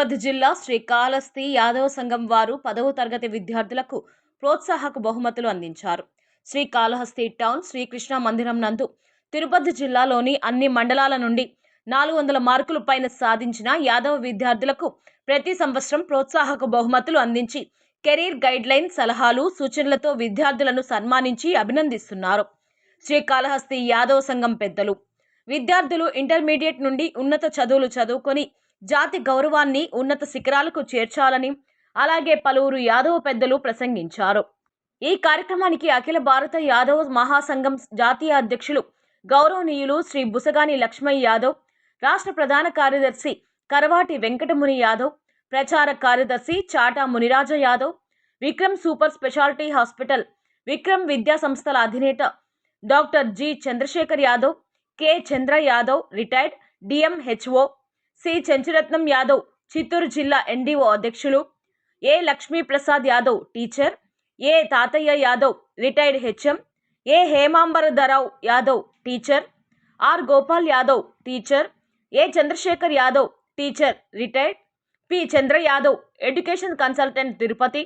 తిరుపతి జిల్లా శ్రీకాళహస్తి యాదవ సంఘం వారు పదవ తరగతి విద్యార్థులకు ప్రోత్సాహక బహుమతులు అందించారు. శ్రీకాళహస్తి టౌన్ శ్రీకృష్ణ మందిరం నందు తిరుపతి జిల్లాలోని అన్ని మండలాల నుండి నాలుగు వందల మార్కుల పైన సాధించిన యాదవ విద్యార్థులకు ప్రతి సంవత్సరం ప్రోత్సాహక బహుమతులు అందించి కెరీర్ గైడ్ లైన్ సలహాలు సూచనలతో విద్యార్థులను సన్మానించి అభినందిస్తున్నారు. శ్రీకాళహస్తి యాదవ సంఘం పెద్దలు. విద్యార్థులు ఇంటర్మీడియట్ నుండి ఉన్నత చదువులు చదువుకొని జాతి గౌరవాన్ని ఉన్నత శిఖరాలకు చేర్చాలని అలాగే పలువురు యాదవ పెద్దలు ప్రసంగించారు. ఈ కార్యక్రమానికి అఖిల భారత యాదవ్ మహాసంఘం జాతీయ అధ్యక్షులు గౌరవనీయులు శ్రీ బుసగాని లక్ష్మయ్య యాదవ్ రాష్ట్ర ప్రధాన కార్యదర్శి కరవాటి వెంకటముని యాదవ్ ప్రచార కార్యదర్శి చాటా Muniraja Yadav Vikram super speciality hospital Vikram విద్యా సంస్థల అధినేత doctor G Chandrasekhar Yadav K Chandra Yadav retired DMHO C. Chenchuratnam Yadav Chittoor జిల్లా ఎన్డీఓ అధ్యక్షులు. A. Lakshmi Prasad Yadav teacher. A. Tatayya Yadav retired HM. A. Hemambaradharao Yadav teacher. R. Gopal Yadav teacher. A. Chandrasekhar Yadav teacher retired. P. Chandra Yadav education consultant Tirupati.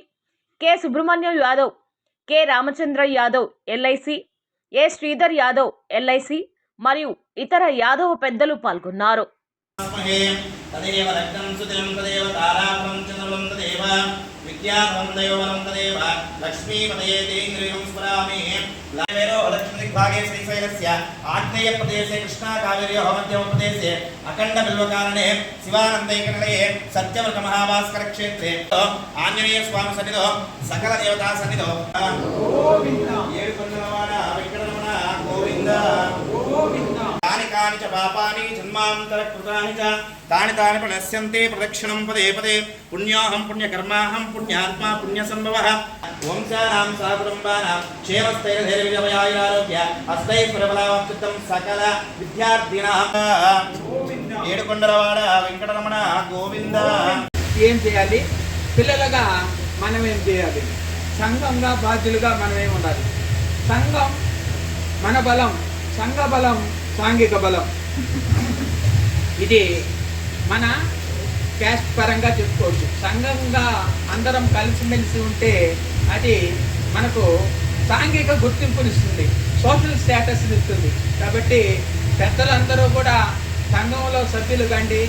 K. Subrahmanyam Yadav K. Ramachandra Yadav LIC A. Sridhar Yadav LIC మరియు ఇతర యాదవ్ పెద్దలు పాల్గొన్నారు. తదేవ రక్తం సుతిలం తదేవ తారాపరం చంద్రబలం తదేవ విద్యాపరం దైవబలం తదేవ లక్ష్మీపదయే తేంద్రియం స్మరామి వేరో లక్ష్మీదిగ్భాగే శ్రీశైలస్య ఆగ్నేయ ప్రదేశే కృష్ణా కావేర్యోः మధ్యమ ప్రదేశే అఖండ బిల్వకారణే శివానందైకరణే సత్యవ్రత మహాభాస్కర క్షేత్రే ఆంజనేయ స్వామి సన్నిధో సకల దేవతా సన్నిధో ఏడు కొండలవాడ వెంకటరమణ గోవింద తాని కాని చ పాపాని జన్మాంతర కృతాని చ. తాని తాని ప్రణశ్యంతే ప్రదక్షిణం పదే పదే. పుణ్యోహం పుణ్యకర్మాహం పుణ్యాత్మా పుణ్యసంభవ. వంశానాం సాకుటుంబానాం సహకుటుంబానాం క్షేమస్థైర్యధైర్యవయాయురారోగ్య అస్తైశ్వరబలావత్తం సకల విద్యార్థిన. ఏడుకొండలవాడ వెంకటరమణ గోవింద. ఏం చేయాలి? పిల్లలుగా మనం ఏం చేయాలి? సంఘంగా బాధ్యులుగా మనం ఏమి ఉండాలి? సంఘం మన బలం సంఘ బలం సాంఘిక బలం. ఇది మన క్యాస్ట్ పరంగా చెప్పుకోవచ్చు. సంఘంగా అందరం కలిసిమెలిసి ఉంటే అది మనకు సాంఘిక గుర్తింపునిస్తుంది సోషల్ స్టేటస్ ఇస్తుంది కాబట్టి పెద్దలందరూ కూడా సంఘంలో సభ్యులు కండి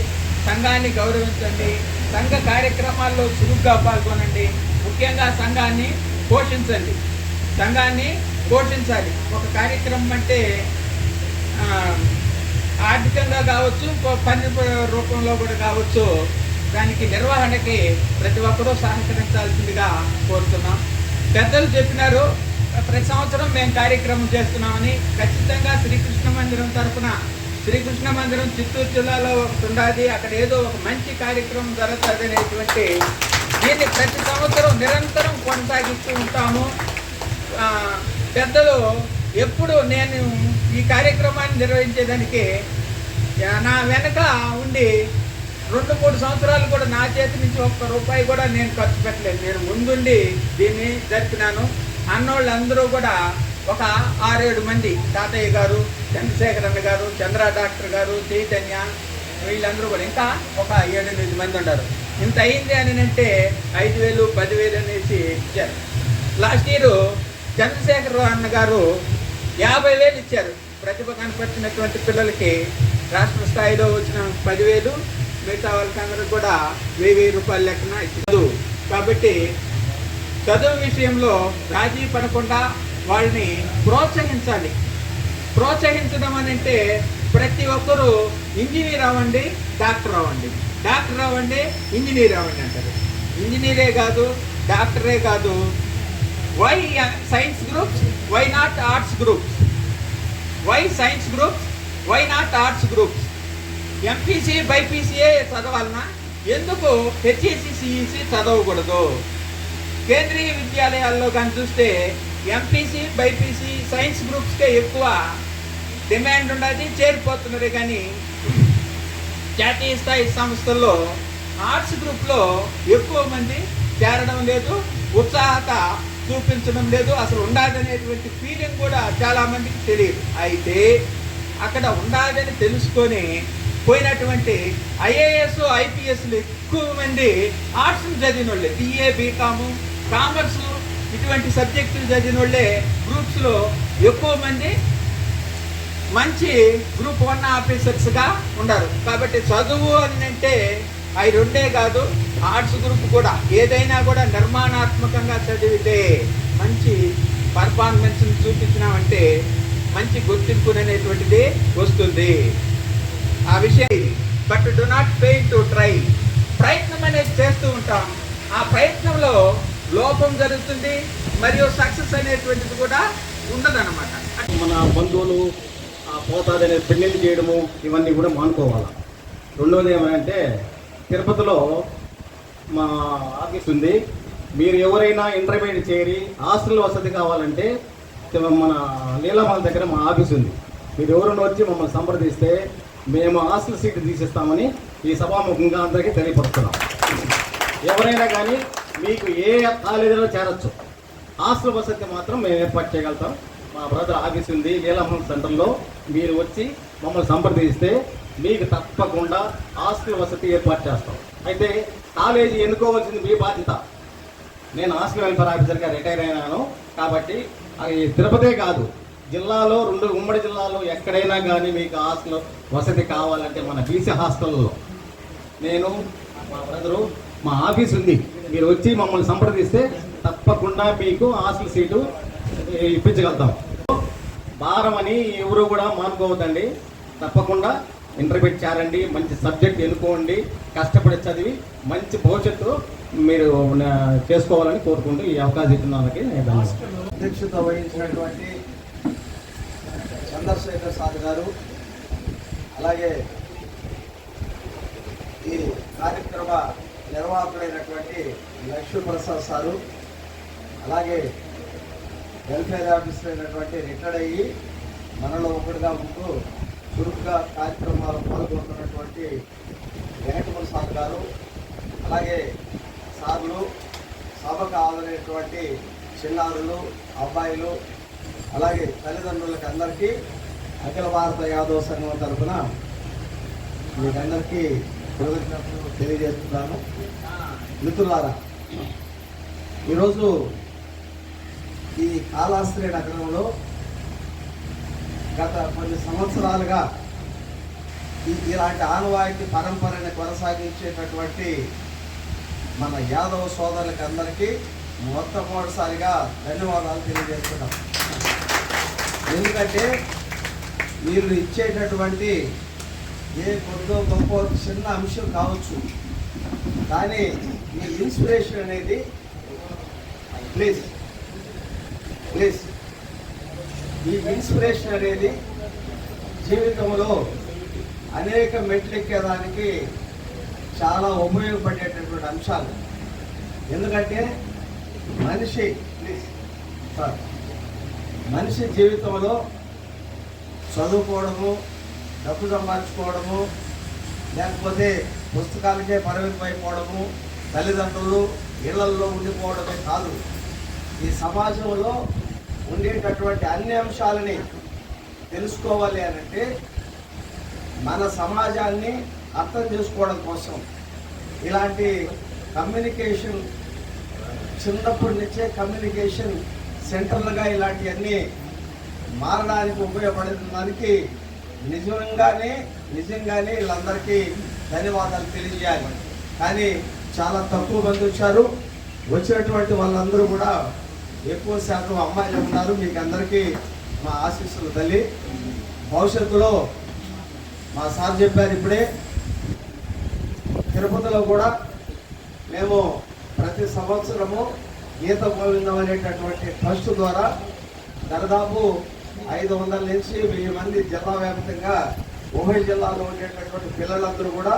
సంఘాన్ని గౌరవించండి సంఘ కార్యక్రమాల్లో చురుగ్గా పాల్గొనండి ముఖ్యంగా సంఘాన్ని పోషించండి. సంఘాన్ని పోషించాలి. ఒక కార్యక్రమం అంటే ఆర్థికంగా కావచ్చు పని రూపంలో కూడా కావచ్చు దానికి నిర్వహణకి ప్రతి ఒక్కరూ సహకరించాల్సిందిగా కోరుతున్నాం. పెద్దలు చెప్పినారు ప్రతి సంవత్సరం మేము కార్యక్రమం చేస్తున్నామని ఖచ్చితంగా శ్రీకృష్ణ మందిరం తరఫున శ్రీకృష్ణ మందిరం చిత్తూరు జిల్లాలో ఒకటి ఉండాలి అక్కడ ఏదో ఒక మంచి కార్యక్రమం జరుగుతుంది అనేటువంటి దీన్ని ప్రతి సంవత్సరం నిరంతరం కొనసాగిస్తూ ఉంటాము. పెద్దలు ఎప్పుడు నేను ఈ కార్యక్రమాన్ని నిర్వహించేదానికి నా వెనక ఉండి రెండు మూడు సంవత్సరాలు కూడా నా చేతి నుంచి ఒక్క రూపాయి కూడా నేను ఖర్చు పెట్టలేదు. నేను ముందుండి దీన్ని జరిపినాను. అన్నోళ్ళందరూ కూడా ఒక ఆరేడు మంది తాతయ్య గారు చంద్రశేఖరన్న గారు చంద్ర డాక్టర్ గారు చైతన్య వీళ్ళందరూ కూడా ఇంకా ఒక ఏడెనిమిది మంది ఉన్నారు. ఇంత అయింది అని అంటే ఐదు వేలు పదివేలు అనేసి ఇచ్చారు. లాస్ట్ ఇయర్ చంద్రశేఖర అన్న గారు యాభై వేలు ఇచ్చారు. ప్రతిభ కనపరిచినటువంటి పిల్లలకి రాష్ట్ర స్థాయిలో వచ్చిన పదివేలు మిగతా వాళ్ళకందరూ కూడా వెయ్యి వెయ్యి రూపాయల లెక్కన ఇచ్చారు కాబట్టి చదువు విషయంలో రాజీ పడకుండా వాళ్ళని ప్రోత్సహించాలి. ప్రోత్సహించడం అని అంటే ప్రతి ఒక్కరూ ఇంజనీర్ అవ్వండి డాక్టర్ అవ్వండి. డాక్టర్ అవ్వండి ఇంజనీర్ అవ్వండి అంటారు. ఇంజనీరే కాదు డాక్టరే కాదు. Why science groups why not arts groups why science groups why not arts groups MPC బైపీసీఏ చదవాలన్నా ఎందుకు హెచ్ఈసిసిఈసి చదవకూడదు? కేంద్రీయ విద్యాలయాల్లో కానీ చూస్తే ఎంపీసీ బైపీసీ సైన్స్ గ్రూప్స్కే ఎక్కువ డిమాండ్ ఉండదు చేరిపోతున్నారు కానీ జాతీయ స్థాయి సంస్థల్లో ఆర్ట్స్ గ్రూప్లో ఎక్కువ మంది చేరడం లేదు. ఉత్సాహత చూపించడం లేదు. అసలు ఉండాలనేటువంటి ఫీలింగ్ కూడా చాలా మందికి తెలియదు. అయితే అక్కడ ఉండాలని తెలుసుకొని పోయినటువంటి ఐఏఎస్ ఐపీఎస్లు ఎక్కువ మంది ఆర్ట్స్ చదివిన వాళ్ళే. బిఏ బీకాము కామర్స్ ఇటువంటి సబ్జెక్టులు చదివిన వాళ్ళే. గ్రూప్స్లో ఎక్కువ మంది మంచి గ్రూప్ వన్ ఆఫీసర్స్గా ఉండరు. కాబట్టి చదువు అని అంటే అవి రెండే కాదు. ఆర్ట్స్ గ్రూప్ కూడా ఏదైనా కూడా నిర్మాణాత్మకంగా చదివితే మంచి పర్ఫార్మెన్స్ని చూపించినామంటే మంచి గుర్తింపు అనేటువంటిది వస్తుంది. ఆ విషయం but do not fail to try ప్రయత్నం అనేది చేస్తూ ఉంటాం. ఆ ప్రయత్నంలో లోపం జరుగుతుంది మరియు సక్సెస్ అనేటువంటిది కూడా ఉండదన్నమాట. మన బంధువులు ఆ పోతాదనే పెళ్ళిళ్ళు చేయడము ఇవన్నీ కూడా మానుకోవాలి? రెండోది ఏమంటే తిరుపతిలో మా ఆఫీస్ ఉంది. మీరు ఎవరైనా ఇంటర్మీడియట్ చేరి హాస్టల్ వసతి కావాలంటే మన నీలమాల దగ్గర మా ఆఫీస్ ఉంది. మీరు ఎవరైనా వచ్చి మమ్మల్ని సంప్రదిస్తే మేము హాస్టల్ సీట్ తీసిస్తామని ఈ సభాముఖంగా అందరికీ తెలియపరుస్తున్నాం. ఎవరైనా కానీ మీకు ఏ కాలేజీలో చేరచ్చు హాస్టల్ వసతి మాత్రం మేము ఏర్పాటు చేయగలుగుతాం. మా బ్రదర్ ఆఫీస్ ఉంది లీలామహల్ సెంటర్లో. మీరు వచ్చి మమ్మల్ని సంప్రదిస్తే మీకు తప్పకుండా హాస్టల్ వసతి ఏర్పాటు చేస్తాం. అయితే కాలేజీ ఎన్నుకోవాల్సింది మీ బాధ్యత. నేను హాస్టల్ వెల్ఫేర్ ఆఫీసర్గా రిటైర్ అయినాను. కాబట్టి అది తిరుపతే కాదు. జిల్లాలో రెండు ఉమ్మడి జిల్లాలో ఎక్కడైనా కానీ మీకు హాస్టల్ వసతి కావాలంటే మన బీసీ హాస్టల్లో. నేను మా బ్రదరు మా ఆఫీస్ ఉంది. మీరు వచ్చి మమ్మల్ని సంప్రదిస్తే తప్పకుండా మీకు హాస్టల్ సీటు ఇప్పించగలుగుతాం. భారం అని ఎవరు కూడా మానుకోవద్దండి. తప్పకుండా ఇంటర్మీడియట్ చేరండి మంచి సబ్జెక్ట్ ఎన్నుకోండి కష్టపడి చదివి మంచి భవిష్యత్తు మీరు చేసుకోవాలని కోరుకుంటూ ఈ అవకాశం ఇచ్చిన వాళ్ళకి నేను అధ్యక్షత వహించినటువంటి చంద్రశేఖర్ సాద్ గారు అలాగే ఈ కార్యక్రమ నిర్వాహకుడైనటువంటి లక్ష్మీప్రసాద్ సారు అలాగే వెల్ఫేర్ ఆఫీసర్ అయినటువంటి రిటైర్డ్ అయ్యి మనలో ఒకటిగా ఉంటూ చురుకుగా కార్యక్రమాలు పాల్గొంటున్నటువంటి వెంకటమల సార్ గారు అలాగే సార్లు సభకు ఆదరైనటువంటి చిన్నారులు అబ్బాయిలు అలాగే తల్లిదండ్రులకి అందరికీ అఖిల భారత యాదవ సంఘం తరఫున మీకందరికీ కృతజ్ఞతలు తెలియజేస్తున్నాను. మిత్రులారా ఈరోజు ఈ కాళాస్త్రి నగరంలో గత కొన్ని సంవత్సరాలుగా ఇలాంటి ఆనవాయితీ పరంపరని కొనసాగించేటటువంటి మన యాదవ సోదరులకి అందరికీ మొట్టమొదటిసారిగా ధన్యవాదాలు తెలియజేస్తున్నాం. ఎందుకంటే మీరు ఇచ్చేటటువంటి ఏ కొద్దో గొప్ప చిన్న అంశం కావచ్చు కానీ ఈ ఇన్స్పిరేషన్ అనేది ప్లీజ్ ప్లీజ్. ఈ ఇన్స్పిరేషన్ అనేది జీవితంలో అనేక మెట్లెక్కేదానికి చాలా ఉపయోగపడేటటువంటి అంశాలు. ఎందుకంటే మనిషి ప్లీజ్ సార్ మనిషి జీవితంలో చదువుకోవడము డబ్బు సంపాదించుకోవడము లేకపోతే పుస్తకాలకే పరిమితమైపోవడము తల్లిదండ్రులు ఇళ్ళల్లో ఉండిపోవడమే కాదు. ఈ సమాజంలో ఉండేటటువంటి అన్ని అంశాలని తెలుసుకోవాలి అని అంటే మన సమాజాన్ని అర్థం చేసుకోవడం కోసం ఇలాంటి కమ్యూనికేషన్ చిన్నప్పటి నుంచే కమ్యూనికేషన్ సెంటర్లుగా ఇలాంటివన్నీ మారడానికి ఉపయోగపడడానికి నిజంగానే నిజంగానే వీళ్ళందరికీ ధన్యవాదాలు తెలియజేయాలి. కానీ చాలా తక్కువ మంది వచ్చారు. వచ్చినటువంటి వాళ్ళందరూ కూడా ఎక్కువ శాతం అమ్మాయిలు ఉన్నారు. మీకు అందరికీ మా ఆశీస్సులు తల్లి. భవిష్యత్తులో మా సార్ చెప్పారు ఇప్పుడే. తిరుపతిలో కూడా మేము ప్రతి సంవత్సరము గీత గోవిందం అనేటటువంటి ట్రస్ట్ ద్వారా దాదాపు ఐదు వందల నుంచి వెయ్యి మంది జిల్లా వ్యాప్తంగా ఉభయ జిల్లాలో ఉండేటటువంటి పిల్లలందరూ కూడా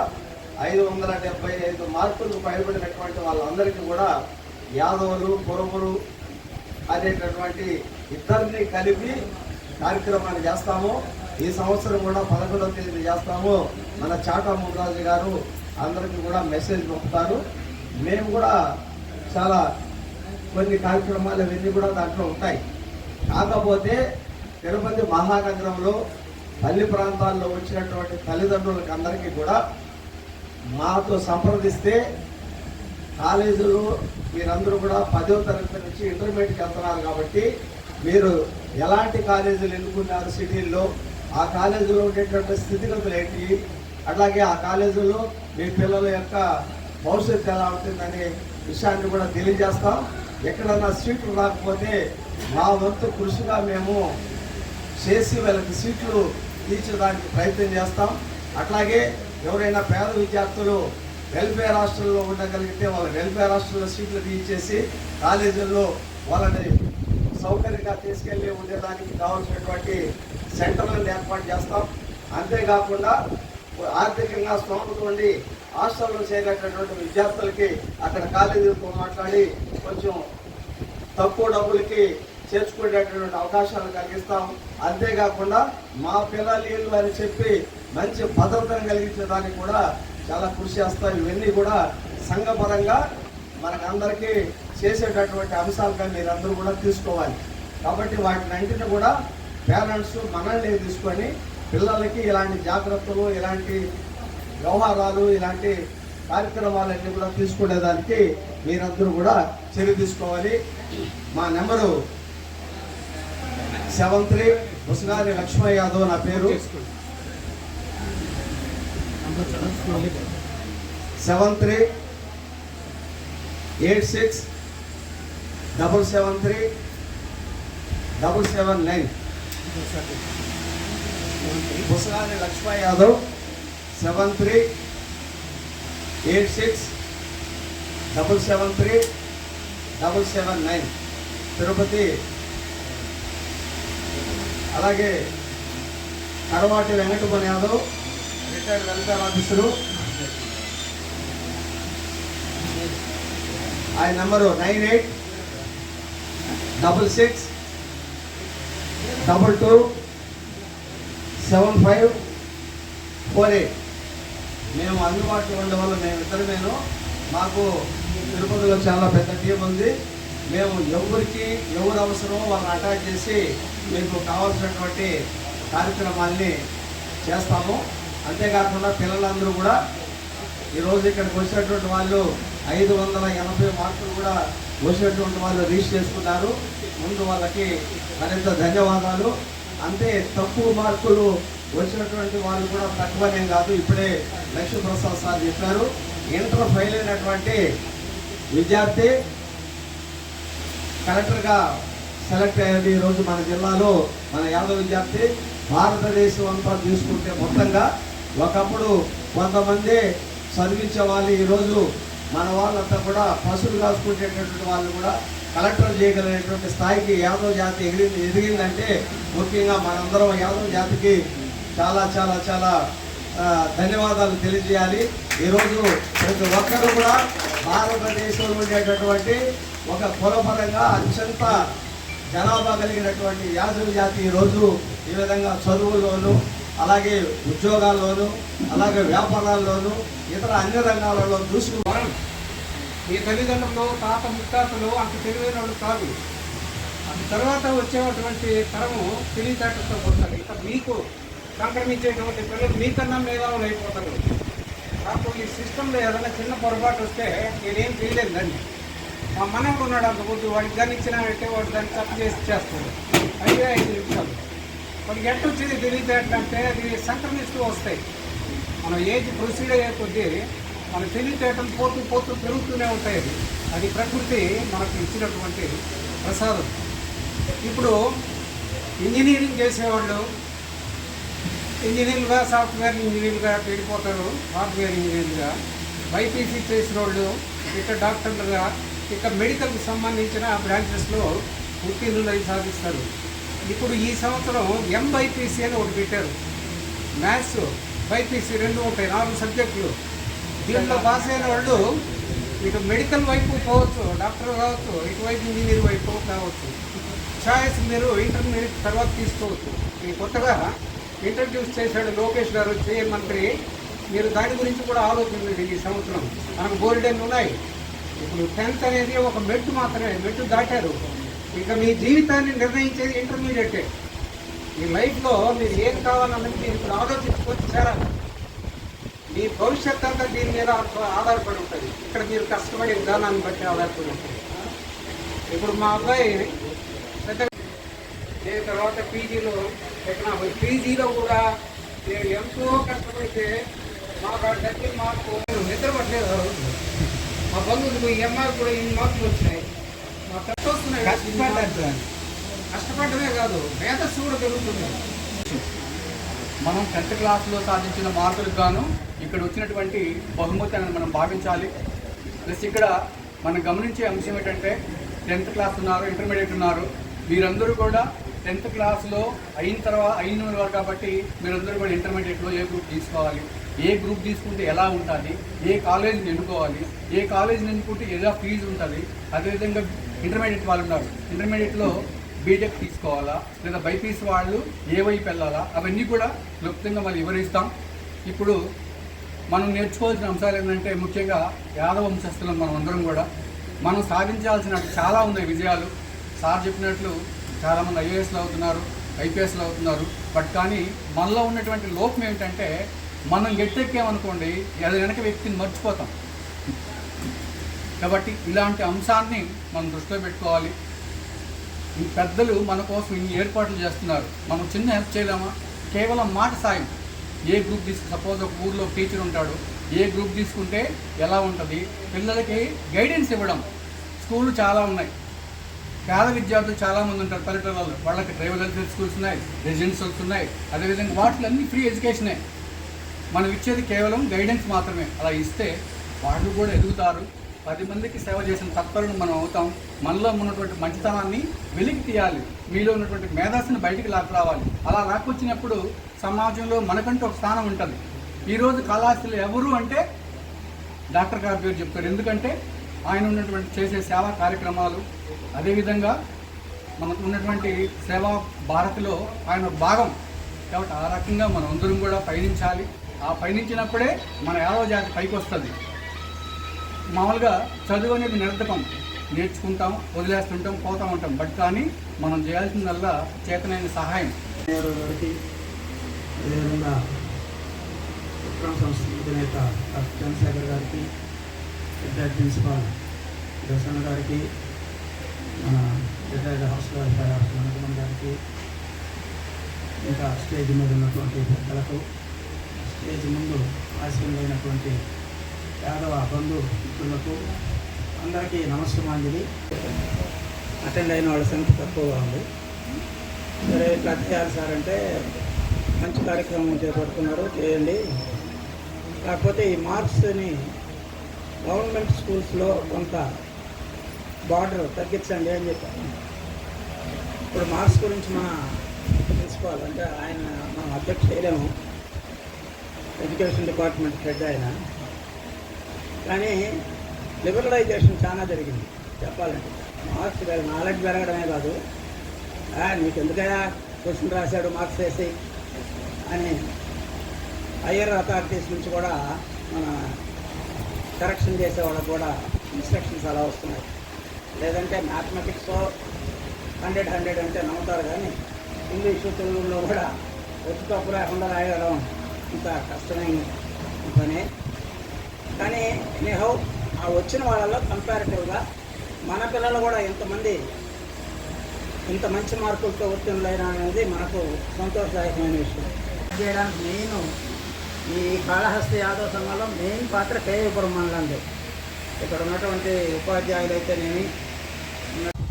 ఐదు వందల డెబ్బై ఐదు మార్కులకు పైబడినటువంటి వాళ్ళందరికీ కూడా యాదవులు కురములు అనేటటువంటి ఇద్దరిని కలిపి కార్యక్రమాన్ని చేస్తాము. ఈ సంవత్సరం కూడా పదకొండవ తేదీ చేస్తాము. మన చాటా మురాజు గారు అందరికీ కూడా మెసేజ్ పంపుతారు. మేము కూడా చాలా కొన్ని కార్యక్రమాలు అవన్నీ కూడా దాంట్లో ఉంటాయి. కాకపోతే తిరుపతి మహానగరంలో పల్లి ప్రాంతాల్లో వచ్చినటువంటి తల్లిదండ్రులకు అందరికీ కూడా మాతో సంప్రదిస్తే కాలేజీలు మీరందరూ కూడా పదో తరగతి నుంచి ఇంటర్మీడియట్కి వెళ్తున్నారు కాబట్టి మీరు ఎలాంటి కాలేజీలు ఎన్నుకున్నారు సిటీల్లో? ఆ కాలేజీలో ఉండేటువంటి స్థితిగతులు ఏంటి? అట్లాగే ఆ కాలేజీలో మీ పిల్లల యొక్క భవిష్యత్తు ఎలా ఉంటుందనే విషయాన్ని కూడా తెలియజేస్తాం. ఎక్కడన్నా సీట్లు రాకపోతే మా వంతు కృషిగా మేము చేసి వాళ్ళకి సీట్లు తీర్చడానికి ప్రయత్నం చేస్తాం. అట్లాగే ఎవరైనా పేద విద్యార్థులు వెల్ఫేర్ హాస్టల్లో ఉండగలిగితే వాళ్ళ వెల్ఫేర్ హాస్టల్లో సీట్లు తీయించేసి కాలేజీల్లో వాళ్ళని సౌకర్యంగా తీసుకెళ్ళి ఉండేదానికి కావాల్సినటువంటి సెంటర్లను ఏర్పాటు చేస్తాం. అంతేకాకుండా ఆర్థికంగా స్తోమత ఉండి హాస్టల్లో చేరేటటువంటి విద్యార్థులకి అక్కడ కాలేజీలతో మాట్లాడి కొంచెం తక్కువ డబ్బులకి చేర్చుకునేటటువంటి అవకాశాలు కలిగిస్తాం. అంతేకాకుండా మా పిల్లలు అని చెప్పి మంచి భద్రతను కలిగించడానికి కూడా చాలా కృషి చేస్తాం ఇవన్నీ కూడా సంఘపరంగా మనకందరికీ చేసేటటువంటి అంశాలుగా మీరందరూ కూడా తీసుకోవాలి. కాబట్టి వాటిని అన్నింటిని కూడా పేరెంట్స్ మనల్ని తీసుకొని పిల్లలకి ఇలాంటి జాగ్రత్తలు ఇలాంటి వ్యవహారాలు ఇలాంటి కార్యక్రమాలన్నీ కూడా తీసుకునేదానికి మీరందరూ కూడా చర్య తీసుకోవాలి. మా number seven three Musagari Lakshmayya Yadav నా పేరు. Seven three eight six double seven three double seven nine. Musagari Lakshma Yadav seven three eight six double seven three double seven nine. Tirupati అలాగే Karavati Venkatamani Yadav retired welfare officer ఆయన number nine eight double six double two seven five four eight. మేము అందుబాటులో ఉండడం వల్ల మేము. ఇద్దరమేను మాకు తిరుపతిలో చాలా పెద్ద టీం ఉంది. మేము ఎవరికి ఎవరు అవసరమో వాళ్ళని అటాక్ చేసి మీకు కావాల్సినటువంటి కార్యక్రమాల్ని చేస్తాము. అంతేకాకుండా పిల్లలందరూ కూడా ఈరోజు ఇక్కడికి వచ్చినటువంటి వాళ్ళు ఐదు వందల ఎనభై మార్కులు కూడా వచ్చినటువంటి వాళ్ళు రీచ్ చేసుకున్నారు. ముందు వాళ్ళకి మరింత ధన్యవాదాలు. అంతే తక్కువ మార్కులు వచ్చినటువంటి వాళ్ళు కూడా తక్కువనేం కాదు ఇప్పుడే లక్ష్మీప్రసాద్ సార్ చెప్పారు. ఇంటర్ ఫెయిల్ అయినటువంటి విద్యార్థి కలెక్టర్గా సెలెక్ట్ అయ్యేది ఈరోజు మన జిల్లాలో మన యాదవ్ విద్యార్థి. భారతదేశం అంతా తీసుకుంటే మొత్తంగా ఒకప్పుడు కొంతమంది చదివించే వాళ్ళు ఈరోజు మన వాళ్ళంతా కూడా పశువులు కాసుకుంటేటటువంటి వాళ్ళు కూడా కలెక్టర్ చేయగలిగినటువంటి స్థాయికి యాదవ్ జాతి ఎగిరింది ఎదిగిందంటే ముఖ్యంగా మనందరం యాదవ్ జాతికి చాలా చాలా చాలా ధన్యవాదాలు తెలియజేయాలి. ఈరోజు ప్రతి ఒక్కరు కూడా భారతదేశంలో ఉండేటటువంటి ఒక కులపరంగా అత్యంత జనాభా కలిగినటువంటి యాదవ జాతి ఈరోజు ఈ విధంగా చదువుల్లోనూ అలాగే ఉద్యోగాల్లోనూ అలాగే వ్యాపారాల్లోనూ ఇతర అన్ని రంగాలలో దూసుకు ఈ మీ తల్లిదండ్రులు తాత ముత్తాతలు అంత తెలివైన వాళ్ళు కాదు. అంత తర్వాత వచ్చేటువంటి తరము తెలివితేటలతో పోతారు. ఇక మీకు సంక్రమించేటువంటి పిల్లలు మీకన్నా మేధావులు అయిపోతారు. నాకు ఈ సిస్టంలో ఏదైనా చిన్న పొరపాటు వస్తే నేనేం చేయలేదు దాన్ని. మా మనవడు ఉన్నాడు అంత ముందు వాడికి దాన్ని ఇచ్చినాడంటే వాడు దాన్ని తప్పు చేసి చేస్తాడు. ఐదే ఐదు నిమిషాలు. మనకి ఎట్ట వచ్చింది తెలియదు అంటే అది సంక్రమిస్తూ వస్తాయి. మనం ఏజ్ ప్రొసీడ్ అయ్యే కొద్దీ మన తెలివితేటలు పోతూ పోతూ పెరుగుతూనే ఉంటాయి అది అది ప్రకృతి మనకు ఇచ్చినటువంటి ప్రసాదం. ఇప్పుడు ఇంజనీరింగ్ చేసేవాళ్ళు ఇంజనీర్లుగా సాఫ్ట్వేర్ ఇంజనీర్లుగా వెళ్ళిపోతారు సాఫ్ట్వేర్ ఇంజనీర్లుగా. బైపీసీ చేసిన వాళ్ళు ఇక డాక్టర్లుగా ఇక మెడికల్కి సంబంధించిన బ్రాంచెస్లో ఉత్తీర్ణులు సాధిస్తారు. ఇప్పుడు ఈ సంవత్సరం ఎంబైపీసీ అని ఒకటి పెట్టారు. మ్యాథ్స్ బైపీసీ రెండు ఉంటాయి నాలుగు సబ్జెక్టులు దీంట్లో పాస్ అయిన వాళ్ళు ఇటు మెడికల్ వైపు పోవచ్చు డాక్టర్ కావచ్చు ఇటువైపు ఇంజనీర్ వైపు కావచ్చు. ఛాయిస్ మీరు ఇంటర్మీడియట్ తర్వాత తీసుకోవచ్చు. ఈ కొత్తగా ఇంట్రడ్యూస్ చేశాడు లోకేష్ గారు వచ్చి మంత్రి. మీరు దాని గురించి కూడా ఆలోచించండి ఈ సంవత్సరం. మనకు గోల్డెన్ ఉన్నాయి. ఇప్పుడు టెన్త్ అనేది ఒక మెట్టు మాత్రమే మెట్టు దాటారు. ఇక మీ జీవితాన్ని నిర్ణయించేది ఇంటర్మీడియటే మీ లైఫ్లో మీరు ఏం కావాలన్నది మీరు ఇప్పుడు ఆలోచించుకొచ్చారా? మీ భవిష్యత్ అంతా దీని మీద ఆధారపడి ఉంటుంది. ఇక్కడ మీరు కష్టపడే విధానాన్ని బట్టి ఆధారపడి ఉంటుంది. ఇప్పుడు మా అబ్బాయి పెద్ద నేను తర్వాత పీజీలో ఎక్కడ పీజీలో కూడా నేను ఎంతో కష్టపడితే మాకు ఆ డబ్బులు మాకు నిద్ర పట్టలేదు. మా బంధువులకు ఎంఆర్ కూడా ఇన్ని మార్కులు వచ్చినాయి మా పెద్ద వస్తున్నాయి కష్టపడ్డారు కష్టపడమే కాదు మేధస్సు కూడా పెరుగుతుంది. మనం టెన్త్ క్లాస్లో సాధించిన మార్కులకు గాను ఇక్కడ వచ్చినటువంటి బహుమతి అని మనం భావించాలి. ప్లస్ ఇక్కడ మనం గమనించే అంశం ఏంటంటే టెన్త్ క్లాస్ ఉన్నారు ఇంటర్మీడియట్ ఉన్నారు. మీరందరూ కూడా టెన్త్ క్లాస్లో అయిన తర్వాత అయిన వారు కాబట్టి మీరందరూ కూడా ఇంటర్మీడియట్లో ఏ గ్రూప్ తీసుకోవాలి? ఏ గ్రూప్ తీసుకుంటే ఎలా ఉంటుంది ఏ కాలేజీని ఎన్నుకోవాలి? ఏ కాలేజీని ఎన్నుకుంటే ఎలా ఫీజు ఉంటుంది అదేవిధంగా ఇంటర్మీడియట్ వాళ్ళు ఉన్నారు. ఇంటర్మీడియట్లో బీటెక్ తీసుకోవాలా? లేదా బైపీసీ వాళ్ళు ఏ వైపు వెళ్ళాలా అవన్నీ కూడా క్లుప్తంగా మళ్ళీ వివరిస్తాం. ఇప్పుడు మనం నేర్చుకోవాల్సిన అంశాలు ఏంటంటే ముఖ్యంగా యాదవ వంశస్థులం మనం అందరం కూడా. మనం సాధించాల్సిన చాలా ఉన్నాయి విజయాలు. సార్ చెప్పినట్లు చాలామంది ఐఏఎస్లు అవుతున్నారు ఐపీఎస్లు అవుతున్నారు. బట్ కానీ మనలో ఉన్నటువంటి లోపం ఏమిటంటే మనం ఎట్టెక్కామనుకోండి అది వెనక వ్యక్తిని మర్చిపోతాం. కాబట్టి ఇలాంటి అంశాన్ని మనం దృష్టిలో పెట్టుకోవాలి. ఈ పెద్దలు మన కోసం ఇన్ని ఏర్పాట్లు చేస్తున్నారు. మనం చిన్న హెల్ప్ చేయలేమా? కేవలం మాట సాయం. ఏ గ్రూప్ తీసుకు సపోజ్ ఒక ఊర్లో టీచర్ ఉంటాడు. ఏ గ్రూప్ తీసుకుంటే ఎలా ఉంటుంది? పిల్లలకి గైడెన్స్ ఇవ్వడం. స్కూళ్ళు చాలా ఉన్నాయి. పేద విద్యార్థులు చాలామంది ఉంటారు పల్లెటూళ్ళలో వాళ్ళకి ట్రైబల్ హెల్త్ స్కూల్స్ ఉన్నాయి రెసిడెన్షియల్స్ ఉన్నాయి. అదేవిధంగా వాటిలో అన్ని ఫ్రీ ఎడ్యుకేషనే. మనం ఇచ్చేది కేవలం గైడెన్స్ మాత్రమే. అలా ఇస్తే వాళ్ళు కూడా ఎదుగుతారు. పది మందికి సేవ చేసిన తత్పరులు మనం అవుతాం. మనలో ఉన్నటువంటి మంచితనాన్ని వెలికి తీయాలి. మీలో ఉన్నటువంటి మేధస్సుని బయటికి లాక్కురావాలి అలా లాక్కొచ్చినప్పుడు సమాజంలో మనకంటూ ఒక స్థానం ఉంటుంది. ఈరోజు కళాశాలలు ఎవరు అంటే డాక్టర్ గారి పేరు చెప్తారు. ఎందుకంటే ఆయన ఉన్నటువంటి చేసే సేవా కార్యక్రమాలు అదేవిధంగా మనకు ఉన్నటువంటి సేవా భారతిలో ఆయన ఒక భాగం. కాబట్టి ఆ రకంగా మనం అందరం కూడా పయనించాలి. ఆ పయనించినప్పుడే మన యాదవ జాతి పైకి వస్తుంది మామూలుగా చదువు అనేది నిరర్ధకం. నేర్చుకుంటాం వదిలేస్తుంటాం పోతూ ఉంటాం. బట్ కానీ మనం చేయాల్సిందల్లా చేతనైన సహాయం. గారికి అదేవిధంగా విక్రమ సంస్థ నేత డాక్టర్ చంద్రశేఖర్ గారికి రిటైర్డ్ ప్రిన్సిపాల్ దర్శన గారికి మన రిటైర్డ్ హాస్టల్ వెల్ఫేర్ గారికి ఇంకా స్టేజ్ మీద ఉన్నటువంటి పెద్దలకు స్టేజ్ ముందు ఆశీనులైనటువంటి యాదవ బంధు మిత్రులకు అందరికీ నమస్కారాంజలి అటెండ్ అయిన వాళ్ళ సంఖ్య తక్కువగా ఉంది. సరే ఇట్లా చేయాలి సార్ అంటే మంచి కార్యక్రమం చేపడుతున్నారు చేయండి. కాకపోతే ఈ మార్క్స్ని గవర్నమెంట్ స్కూల్స్లో కొంత బార్డర్ తగ్గించండి అని చెప్పాను ఇప్పుడు మార్క్స్ గురించి మన ప్రిన్సిపాల్ అంటే ఆయన మనం అబ్జెక్ట్ చేయలేము. ఎడ్యుకేషన్ డిపార్ట్మెంట్ హెడ్ ఆయన కానీ లిబరలైజేషన్ చాలా జరిగింది. చెప్పాలంటే. మార్క్స్ నాలెడ్జ్ పెరగడమే కాదు. నీకు ఎందుకైనా క్వశ్చన్ రాశాడు మార్క్స్ వేసి అని హయ్యర్ అథారిటీస్ నుంచి కూడా మన కరెక్షన్ చేసే వాళ్ళకు కూడా ఇన్స్ట్రక్షన్స్ అలా వస్తున్నాయి. లేదంటే మ్యాథమెటిక్స్లో హండ్రెడ్ హండ్రెడ్ అంటే నమ్ముతారు కానీ ఇంగ్లీషు తెలుగులో కూడా వచ్చి తప్పు లేకుండా రాయడం ఇంత కష్టమైన పని. కానీ ఎనీహౌ ఆ వచ్చిన వాళ్ళలో కంపారిటివ్గా మన పిల్లలు కూడా ఎంతమంది ఇంత మంచి మార్కులతో ఉత్తీర్ణులైన అనేది మనకు సంతోషదాయకమైన విషయం. చేయడానికి మెయిన్ ఈ కాళహస్తి యాదవ సంఘంలో మెయిన్ పాత్ర కేయపురం మండలంది ఇక్కడ ఉన్నటువంటి ఉపాధ్యాయులు అయితేనేమి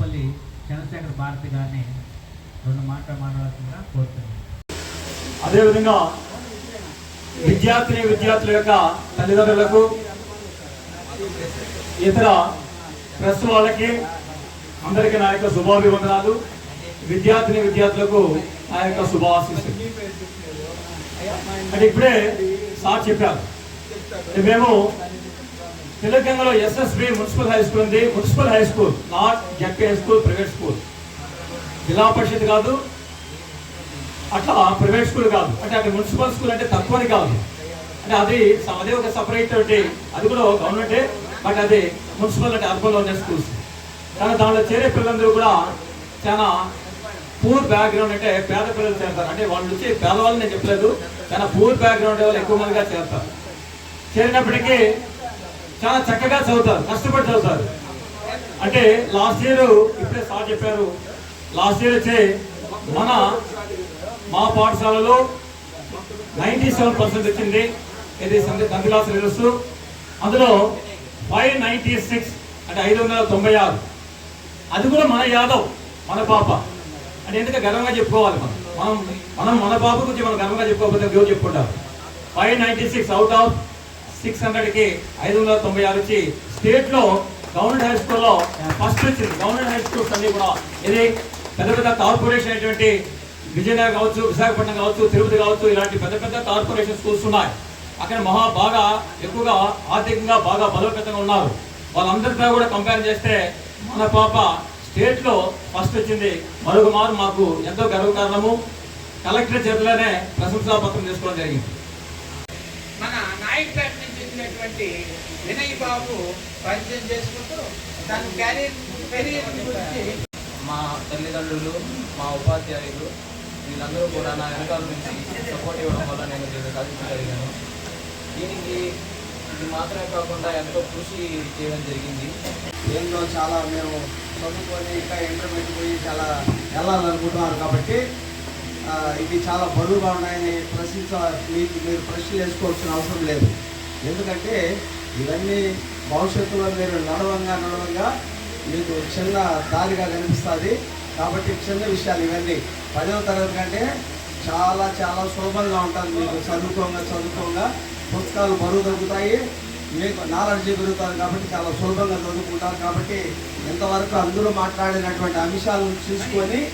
పల్లి చంద్రశేఖర్ భారతి గారిని రెండు మాటలు మాట్లాడాల్సిందిగా కోరుతున్నాను. అదేవిధంగా విద్యార్థిని విద్యార్థుల యొక్క తల్లిదండ్రులకు ఇతర ప్రెస్ వాళ్ళకి అందరికీ నా యొక్క శుభాభివందనాలు. విద్యార్థిని విద్యార్థులకు నా యొక్క శుభాశీస్సులు. అంటే ఇప్పుడే సార్ చెప్పారు. మేము తెలంగాణలో ఎస్ఎస్బి మున్సిపల్ హై స్కూల్ ఉంది. Municipal high school not ZP high school private school. Zilla Parishad కాదు అట్లా ప్రైవేట్ స్కూల్ కాదు. అంటే అక్కడ మున్సిపల్ స్కూల్ అంటే తక్కువని కాదు. అంటే అది అదే ఒక సపరేట్ అది కూడా గవర్నమెంటే బట్ అది మున్సిపల్ అంటే అర్బన్లో ఉన్న స్కూల్స్ కానీ దాంట్లో చేరే పిల్లలందరూ కూడా చాలా పూర్ బ్యాక్గ్రౌండ్ అంటే పేద పిల్లలు చేస్తారు అంటే వాళ్ళు వచ్చి పేదవాళ్ళు నేను చెప్పలేదు చాలా పూర్ బ్యాక్గ్రౌండ్ వాళ్ళు ఎక్కువ మందిగా చేస్తారు చేరినప్పటికీ చాలా చక్కగా చదువుతారు కష్టపడి చదువుతారు. అంటే లాస్ట్ ఇయర్ ఇప్పుడే సార్ చెప్పారు లాస్ట్ ఇయర్ వచ్చే మన మా పాఠశాలలో నైంటీ సెవెన్ పర్సెంట్ వచ్చింది ఇది టెన్త్ సిలబస్ అందులో ఫైవ్ నైంటీ సిక్స్ అంటే ఐదు వందల తొంభై ఆరు. అది కూడా మన యాదవ్ మన పాప. అంటే ఎందుకంటే గర్వంగా చెప్పుకోవాలి మనం? మనం మనం మన పాప గురించి మనం గర్వంగా చెప్పుకోకపోతే దేవుడు చెప్పుకుంటారు? Five ninety six out of six హండ్రెడ్కి ఐదు వందల తొంభై ఆరు వచ్చి స్టేట్లో గవర్నమెంట్ హై స్కూల్లో ఫస్ట్ వచ్చింది. గవర్నమెంట్ హై స్కూల్స్ అన్ని కూడా ఇది పెద్ద పెద్ద కార్పొరేషన్ అయినటువంటి విజయనగరం కావచ్చు విశాఖపట్నం కావచ్చు తిరుపతి కావచ్చు ఇలాంటి పెద్ద పెద్ద కార్పొరేషన్ స్కూల్స్ ఉన్నాయి. అక్కడ మహా బాగా ఎక్కువగా ఆర్థికంగా బాగా బలోపేతంగా ఉన్నారు. వాళ్ళందరితో కూడా కంపేర్ చేస్తే మన పాప స్టేట్లో ఫస్ట్ వచ్చింది. మరొక మారు మాకు ఎంతో గర్వకారణము కలెక్టర్ చేతిలోనే ప్రశంసా పత్రం తీసుకోవడం జరిగింది. మన నాయకపేట నుంచి వచ్చినటువంటి వినయ్ బాబు పరిచయం చేసుకుంటూ తన క్యారియర్ కెరీర్ గురించి మా తల్లిదండ్రులు మా ఉపాధ్యాయులు వీళ్ళందరూ కూడా నా వెనకాల నుంచి సపోర్ట్ ఇవ్వడం వల్ల నేను దీన్ని సాధించగలిగాను. దీనికి ఇది మాత్రమే కాకుండా ఎంతో కృషి చేయడం జరిగింది. దీంట్లో చాలా మేము చదువుకొని ఇంకా ఇంటర్మీడియట్ పోయి చాలా వెళ్ళాలనుకుంటున్నారు కాబట్టి ఇది ఇవి చాలా బరువుగా ఉన్నాయని ప్రశ్నించ మీకు మీరు ప్రశ్నలు వేసుకోవాల్సిన అవసరం లేదు. ఎందుకంటే ఇవన్నీ భవిష్యత్తులో మీరు నడవంగా నడవంగా మీకు చిన్న దారిగా కనిపిస్తుంది. కాబట్టి చిన్న విషయాలు ఇవన్నీ. పదవ తరగతి కంటే చాలా చాలా సులభంగా ఉంటుంది మీకు. చదువుకోగా చదువుకోగా. పుస్తకాలు బరువు తగ్గుతాయి. మీకు నాలెడ్జ్ పెరుగుతుంది కాబట్టి చాలా సులభంగా చదువుకుంటారు. కాబట్టి ఇంతవరకు అందరూ మాట్లాడినటువంటి అంశాలను చూసుకొని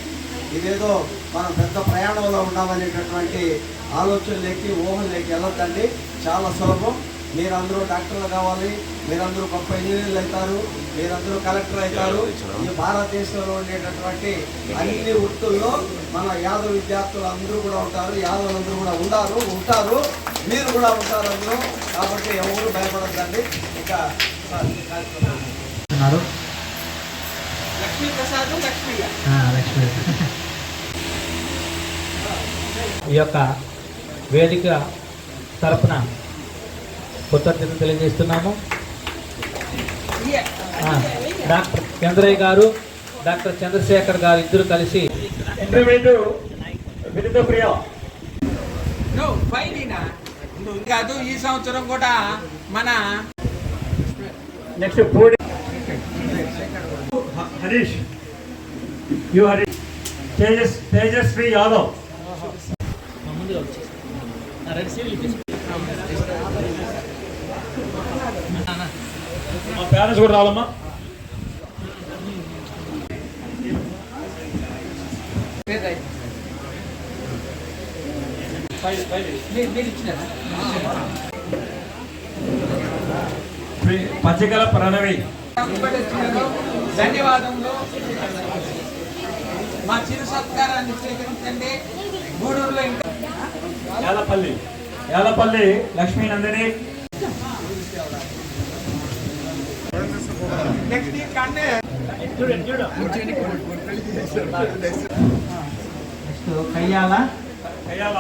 ఇదేదో మనం పెద్ద ప్రయాణంలో ఉన్నామనేటటువంటి ఆలోచనలేకి ఊహలేకి వెళ్ళొద్దండి. చాలా సులభం. మీరందరూ డాక్టర్లు కావాలి మీరందరూ గొప్ప ఇంజనీర్లు అవుతారు మీరందరూ కలెక్టర్ అవుతారు. ఈ భారతదేశంలో ఉండేటటువంటి అన్ని వృత్తుల్లో మన యాదవ విద్యార్థులు అందరూ కూడా ఉంటారు యాదవులందరూ కూడా ఉన్నారు ఉంటారు. మీరు కూడా ఉంటారు అందరూ. కాబట్టి ఎవరు భయపడద్దండి. ఇంకా లక్ష్మీ ప్రసాద్ లక్ష్మి ఈ యొక్క వేదిక తరపున కృతజ్ఞతలు తెలియజేస్తున్నాము. డాక్టర్ చంద్రయ్య గారు డాక్టర్ చంద్రశేఖర్ గారు ఇద్దరు కలిసి ఇంటర్మీడియట్ వినిత ప్రియ. నో ఫైనీనా కాదు ఈ సంవత్సరం కూడా మన next Harish. U Harish Tejas Tejasvi Yadav. Parents కూడా రావాలమ్మా. పచ్చికల ప్రణవి. ధన్యవాదములు. మా చిరు సత్కారాన్ని స్వీకరించండి. గూడూరులో ఇంకా యాలపల్లి. యాలపల్లి లక్ష్మీ నందిని నెక్స్ట్ వీక్ అంటే నెక్స్ట్ కయ్యాల అయ్యాల